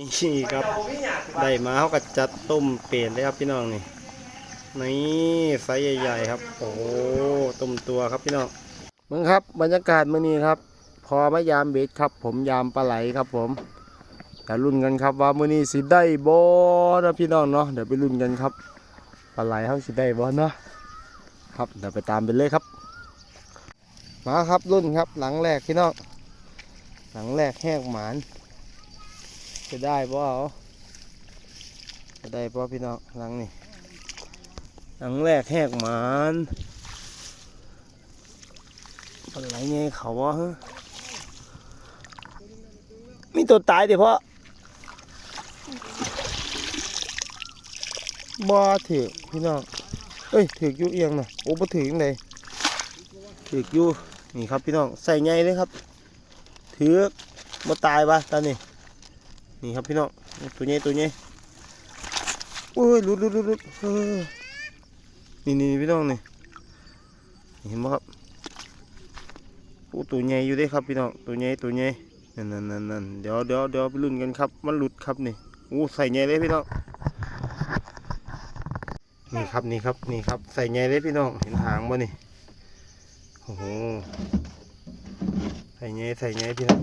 นี่ครับได้มาเขาก็จัดต้มเป็ดเลยครับพี่น้องนี่นี่ไซส์ใหญ่ๆครับ โอ้โหต้มตัวครับพี่น้องมึงครับ บรรยากาศมื้อนี้ครับ พอมายามเบ็ดครับ ผมยามปลาไหลครับผมแต่รุ่นกันครับว่ามื้อนี้สิได้บ่นะพี่น้องเนาะเดี๋ยวไปรุ่นกันครับปลาไหลเขาสิได้บ่เนาะครับเดี๋ยวไปตามไปเลยครับ มาครับรุ่นครับ หลังแรกพี่น้องหลังแรกแหกหมาน จะได้ป่เอาจะได้ป่พี่น้องหลังนี่หลังแรกแหกหมานอะไรไงเขาวะฮะมีตัวตายเดี๋ยวพ่อบ่ถือพี่น้องเอ้ยถืออยู่เอียงนะโอ้บ่ถือยังไงถืออยู่นี่ครับพี่น้องใส่ไงเลยครับถือบ่ตายปะตอนนี้ นี่ครับพี่น้องตัวนี้ตัวนี้โอ้ยหลุดหลุดหลุดลุดนี่นี่พี่น้องนี่เห็นไหมครับโอ้ตัวใหญ่อยู่ด้ครับพี่น้องตัวใหญ่ตัวใหญ่นั่นนั่นนั่นนั่นเดี๋ยวเดี๋ยวเดี๋ยวไปลุ้นกันครับมันหลุดครับนี่โอ้ใส่ใหญ่เลยพี่น้องนี่ครับนี่ครับนี่ครับใส่ใหญ่เลยพี่น้องเห็นหางบ่นี่โอ้โหใส่ใหญ่ใส่ใหญ่พี่น้อง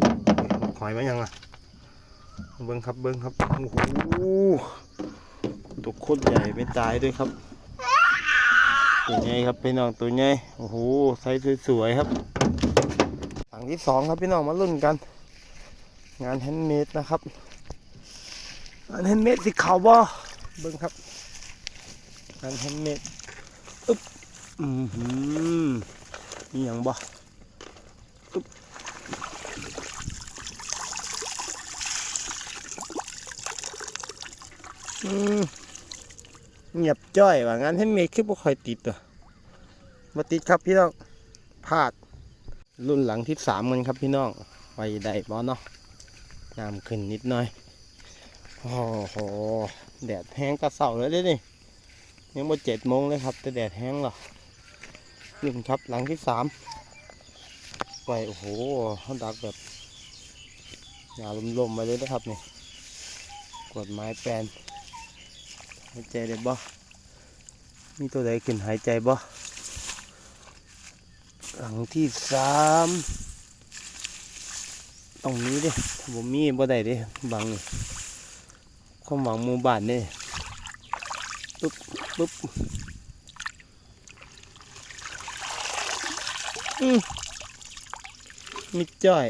หอยมายังอะ เบิ้งครับเบิ้งครับโอ้โหตัวโคตรใหญ่ไม่ตายด้วยครับ ตัวใหญ่ครับพี่น้องตัวใหญ่โอ้โหไซส์สวยๆครับถังที่สองครับพี่น้องมาลุ้นกัน งานแฮนด์เมดนะครับงานแฮนด์เมดสิเขาบ่เบิ้งครับงานแฮนด์เมดอึ๊บอือหือมีอย่างบ่อืม เงียบจ้อยว่างั้นให้เมฆคือบ่ค่อยติดตัวมาติดครับพี่น้องพลาด รุ่นหลังที่สามมันครับพี่น้องไว้ได้บ่เนาะน้ำขึ้นนิดหน่อยโอ้โหแดดแห้งกระเสาเลยด้นี่ยังบ่เจ็ดโมงเลยครับแต่แดดแห้งหรอรุ่นครับหลังที่สามไว้โอ้โหเขาดักแบบหนาลมๆมาเลยนะครับนี่กดไม้แปลน หายใจได้บ่ มีตัวใดขึ้นหายใจบ่ หลังที่สามต้องมีเด้ถ้าบ่มีบ่ได้เด้บังนี่ความหวังหมู่บ้านเด้ปึ๊บปึ๊บอืมมีจ้อย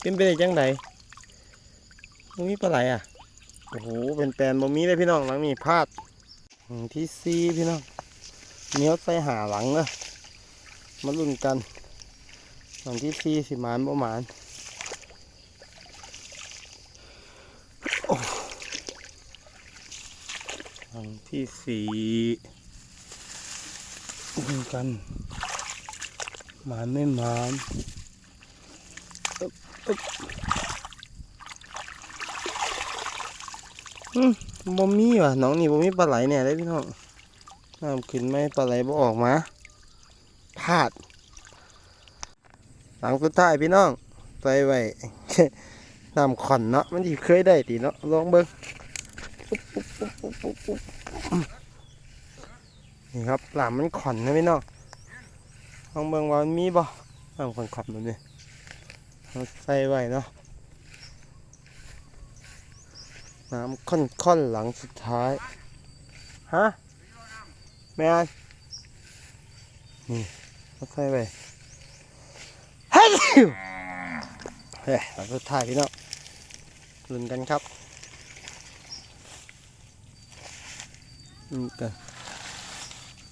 เป็นไปได้จังไดบ่มีปลาไหลอะ โอ้โห เป็นแปลนบ่มีเลยพี่น้องหลังนี้พลาด ที่สี่พี่น้องเนี้ยใส่หาหลังเนอะมาลุ้นกันหลังที่สี่สิมานบ่หมานโอ้หลังที่สี่ลุ้นกันหมานไม่หมานอึ๊บอึ๊บอืม บ่มีว่ะน้องนี่บ่มีปลาไหลเนี่ยได้พี่น้องน้ำขึ้นไม่ปลาไหลบ่ออกมาพลาด หลังสุดท้ายพี่น้องใส่ไว้น้ำขอนเนาะมันที่เคยได้ตีเนาะลองเบิ่งนี่ครับหลามมันขอนนะพี่น้องลองเบิ่งว่ามันมีบ่น้ำขอนขอนแบบนี้ใส่ไว้เนาะ น้ำค่อนๆหลังสุดท้าย ฮะแม่นนี่มาใส่ไปเฮ้ยเฮ้ยหลังสุดท้ายพี่น้องลุ้นกันครับนี่กัน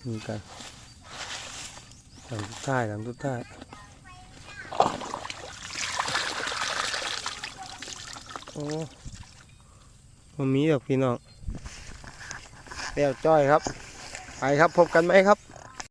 นี่กันหลังสุดท้ายหลังสุดท้ายโอ้ มันมีดอกพี่น้องแล้วจ้อยครับ ไปครับพบกันไหมครับ